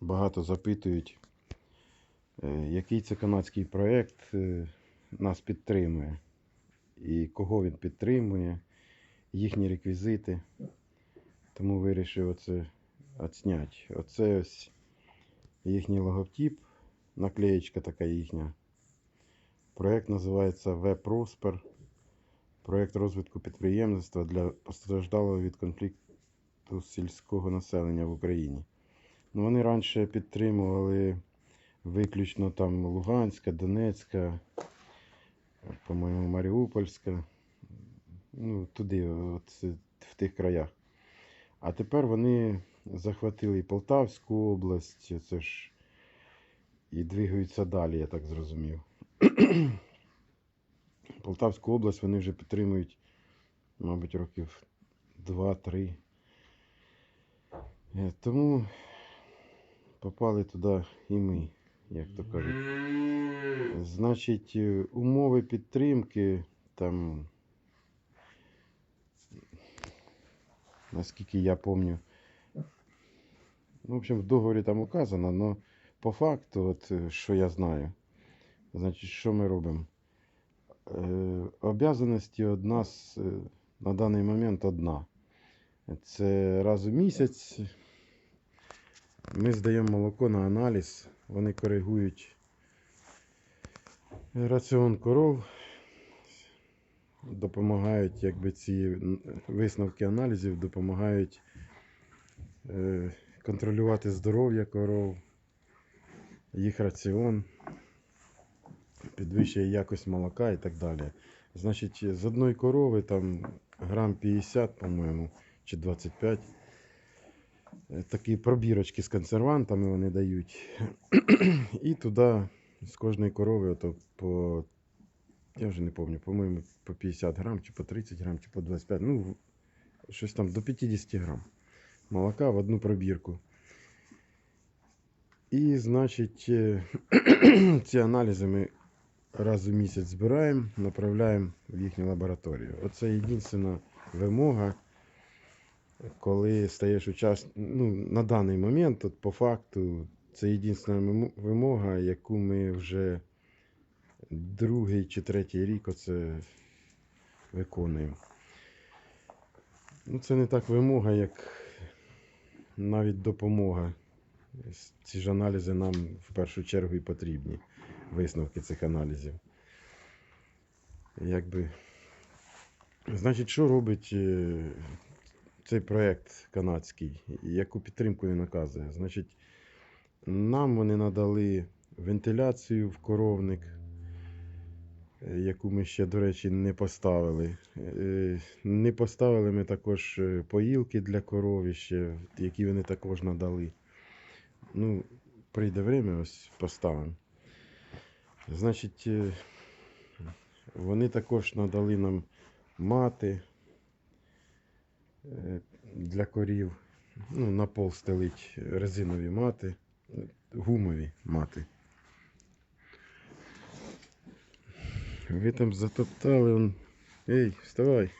багато запитують, е, який це канадський проєкт е, нас підтримує і кого він підтримує, їхні реквізити. Тому вирішив оце отсняти. Оце ось їхній логотип, наклеєчка така їхня. Проєкт називається V-Prosper. Проєкт розвитку підприємництва для постраждалого від конфлікту сільського населення в Україні. Ну, вони раніше підтримували виключно там Луганська, Донецька, по-моєму, Маріупольська. Ну, туди, от, в тих краях. А тепер вони захватили і Полтавську область, це ж і двигаються далі, я так зрозумів. Полтавську область вони вже підтримують, мабуть, років 2-3. Е, Тому попали туди і ми, як то кажуть. Значить, е, умови підтримки там, наскільки я пам'ятаю, ну, в общем, в договорі там указано, але по факту, от, е, що я знаю, значить, що ми робимо? Е, обязаності од нас е, на даний момент одна. Це раз у місяць ми здаємо молоко на аналіз, вони коригують раціон коров, допомагають, якби ці висновки аналізів допомагають е, контролювати здоров'я коров, їх раціон, підвищує якість молока і так далі. Значить, з одної корови там грам 50, по-моєму, чи 25. Е, Такі пробірочки з консервантами вони дають. І туди з кожної корови ото по. Я вже не пам'ятаю, по-моєму, по 50 грам, чи по 30 грам, чи по 25. Ну, щось там до 50 грам. Молока в одну пробірку. І, значить, е, ці аналізи ми раз у місяць збираємо, направляємо в їхню лабораторію. Оце єдина вимога, коли стаєш учасником. Ну, на даний момент, от, по факту, це єдина вимога, яку ми вже другий чи третій рік оце виконуємо. Ну, це не так вимога, як навіть допомога. Ці ж аналізи нам в першу чергу і потрібні, висновки цих аналізів. Якби... Значить, що робить е, цей проєкт канадський, яку підтримку він наказує? Значить, нам вони надали вентиляцію в коровник, яку ми ще, до речі, не поставили. Е, Не поставили ми також е, поїлки для корови ще, які вони також надали. Ну, прийде время, ось поставимо. Значить, е, вони також надали нам мати для корів. Ну, на пол стелить резинові мати, е, гумові мати. Ви там затоптали. Он... Ей, вставай.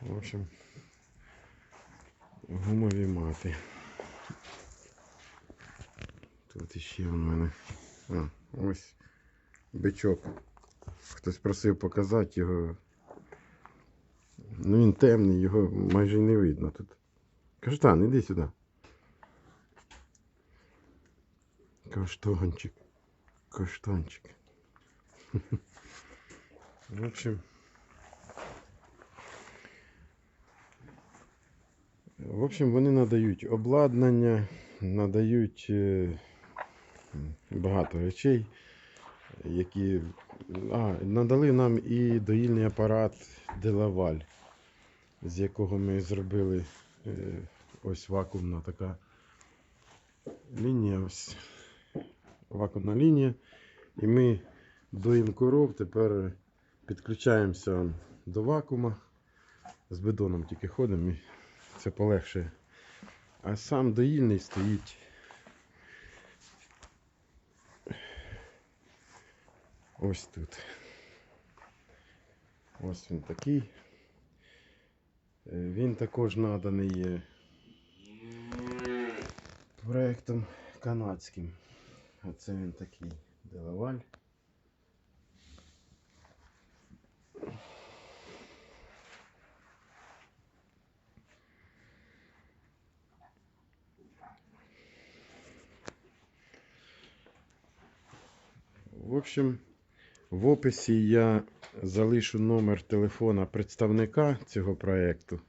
В общем, гумові мати. Тут іще у мене. А, ось бичок. Хтось просив показати його. Ну він темний, його майже не видно тут. Каштан, іди сюди. Каштанчик. Каштанчик. В общем. В общем, вони надають обладнання, надають е, багато речей, які. А, надали нам і доїльний апарат Делаваль, з якого ми зробили е, ось вакуумна така лінія. Ось вакуумна лінія. І ми доїмо коров, тепер підключаємося до вакуума. З бидоном тільки ходимо і це полегшує. А сам доїльний стоїть. Ось тут. Ось він такий. Е, Він також наданий проєктом канадським. Оце він такий Делаваль. В общем, в описі я залишу номер телефона представника цього проєкту.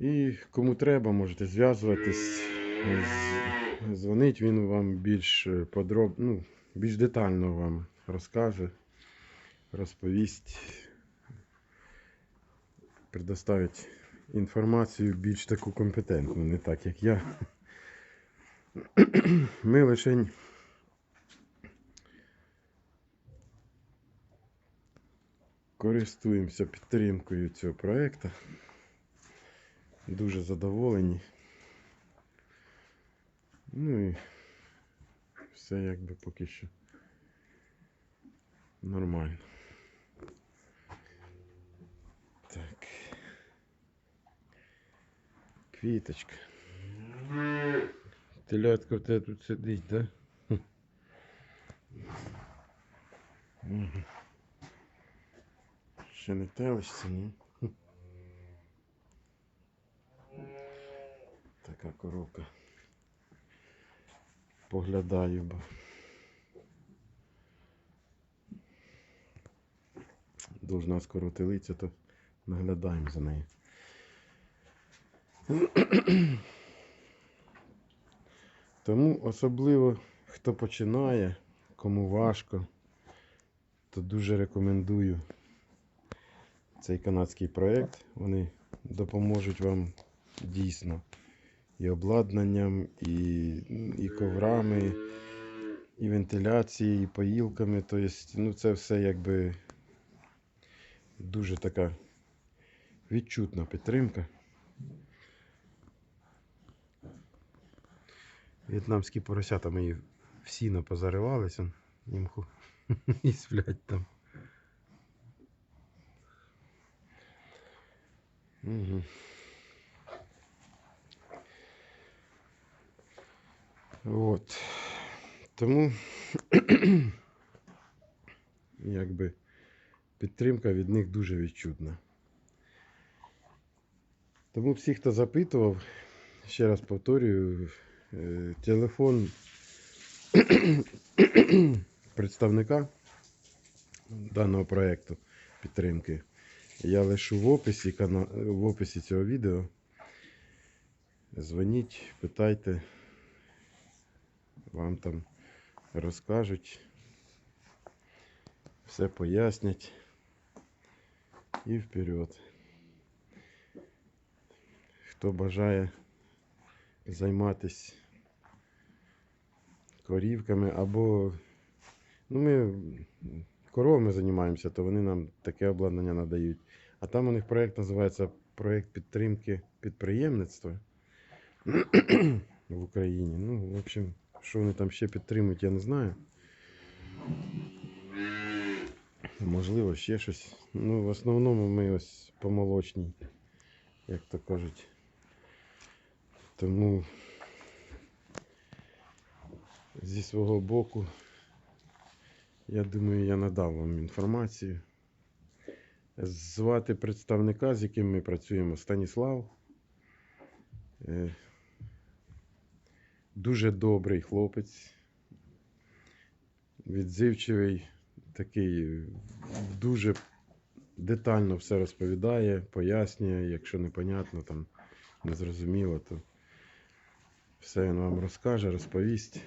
І кому треба, можете зв'язуватись. Дзвонить він вам більш подробно, ну, більш детально вам розкаже, розповість, предоставить інформацію більш таку компетентну, не так як я. Ми лише користуємося підтримкою цього проєкту. Дуже задоволені. Ну і все якби поки що нормально. Так. Квіточка. Телятка в тебе тут сидить, да? Ще не телишся, ні? Така коробка. Поглядаю, бо. Должна скоро телиця, то наглядаємо за нею. Тому особливо, хто починає, кому важко, то дуже рекомендую цей канадський проєкт. Вони допоможуть вам дійсно і обладнанням, і, і коврами, і вентиляцією, і поїлками. Тобто, ну, це все якби дуже така відчутна підтримка. В'єтнамські поросята мої всі напозаривалися. Їм і сплять там. Угу. От. Тому якби підтримка від них дуже відчутна. Тому всі, хто запитував, ще раз повторюю, е, телефон представника даного проєкту підтримки я лишу в описі, в описі цього відео. Дзвоніть, питайте, вам там розкажуть, все пояснять і вперед. Хто бажає займатися корівками або ну ми коровами займаємося, то вони нам таке обладнання надають. А там у них проєкт називається проєкт підтримки підприємництва в Україні. Ну, в общем, що вони там ще підтримують, я не знаю. Можливо, ще щось. Ну, в основному ми ось по молочній, як то кажуть. Тому зі свого боку, я думаю, я надав вам інформацію. Звати представника, з яким ми працюємо, Станіслав. Е, Дуже добрий хлопець, відзивчивий, такий дуже детально все розповідає, пояснює, якщо непонятно, там незрозуміло, то все він вам розкаже, розповість,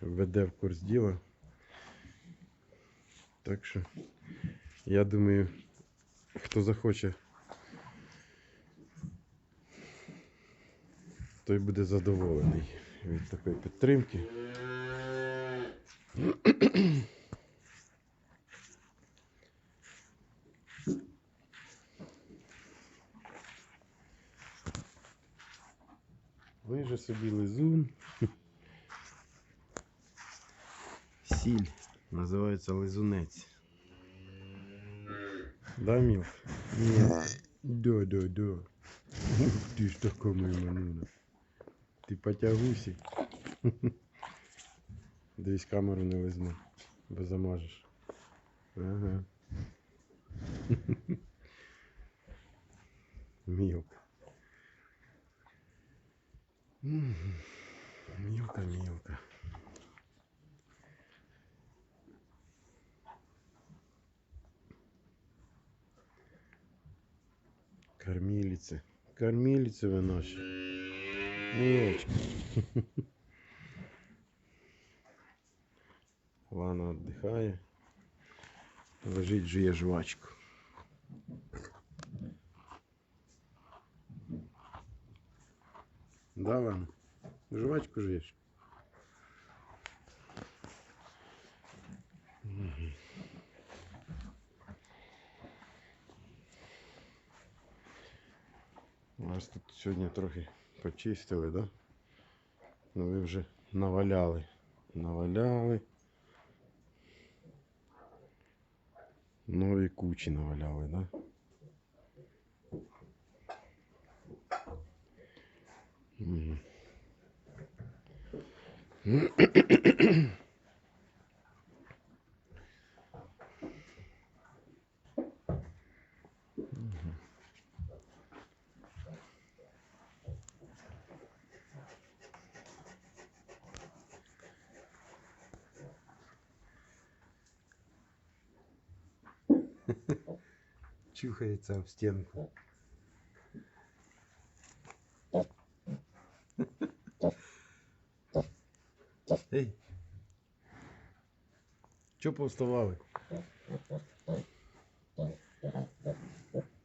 введе в курс діла. Так що, я думаю, хто захоче, той буде задоволений від такої підтримки. Лиже собі лизун. Сіль. Називається лизунець. Да, Міл? Ні. Да, да, да. Ух ти ж така моя мануна. Ти потягусі. Дивись, камеру не візьму, бо замажеш. Ага. Мілка. Мгм. Мілка, мілка. Кормилицы. Кормилицы вы наши. Милочка. Лана отдыхает. Лежить жує жвачку. Да, Лана? Жвачку жуєш? Вас тут сьогодні трохи почистили, да? Ну ви вже наваляли. Наваляли. Нові кучі наваляли, да? Мгм. Чухається об стінку. Ей. Чо повставали?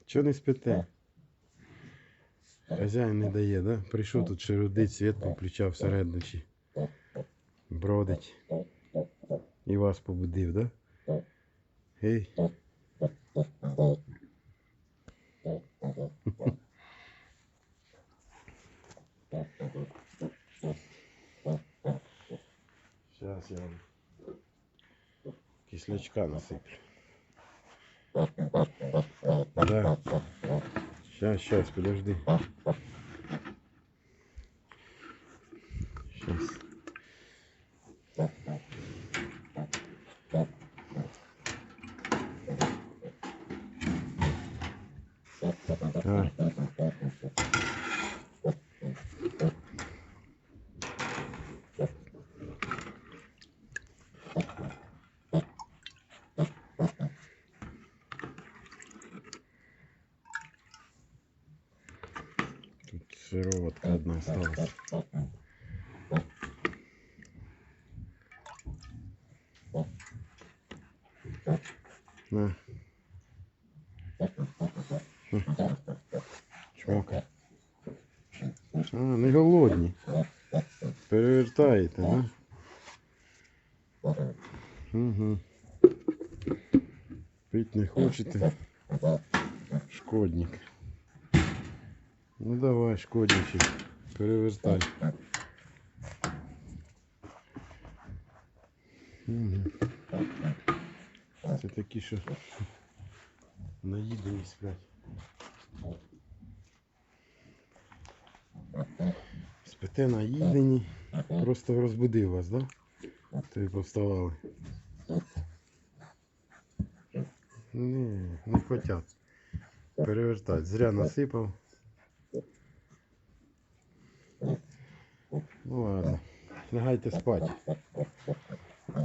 Чо не спите? Хазяїн не дає, да? Прийшов тут шерудить, світ включав всередночі. Бродить. І вас побудив, да? Ей. Сейчас я вам кислячка насыплю. Да. Сейчас, сейчас, подожди. Тут сыроватка одна осталась. На. Чмока. А, не голодні. Перевертаєте, да? Угу. Пить не хочете. Шкодник. Ну давай, шкодничий, перевертай. Це такі, що наїдені сплять. Спите наїдені. Просто розбудив вас, да? То ви повставали. Ні, не хотять. Перевертати. Зря насипав. Ну ладно. Лягайте спати.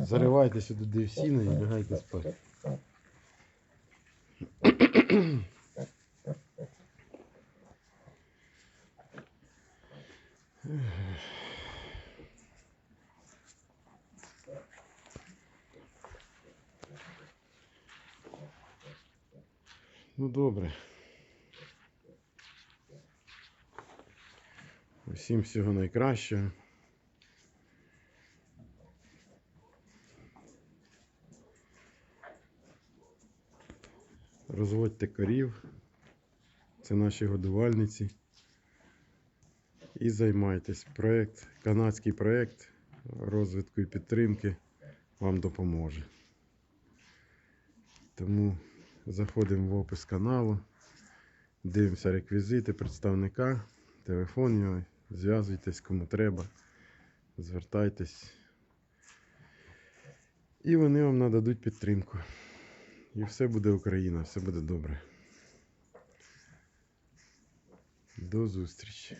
Заривайте сюди дивсіну і лягайте спати. Ну добре. Усім всього найкращого. Розводьте корів. Це наші годувальниці. І займайтесь. Проект, канадський проект розвитку і підтримки вам допоможе. Тому заходимо в опис каналу, дивимося реквізити представника, телефон його, Зв'язуйтесь кому треба, звертайтесь. І вони вам нададуть підтримку. І все буде Україна, все буде добре. До зустрічі.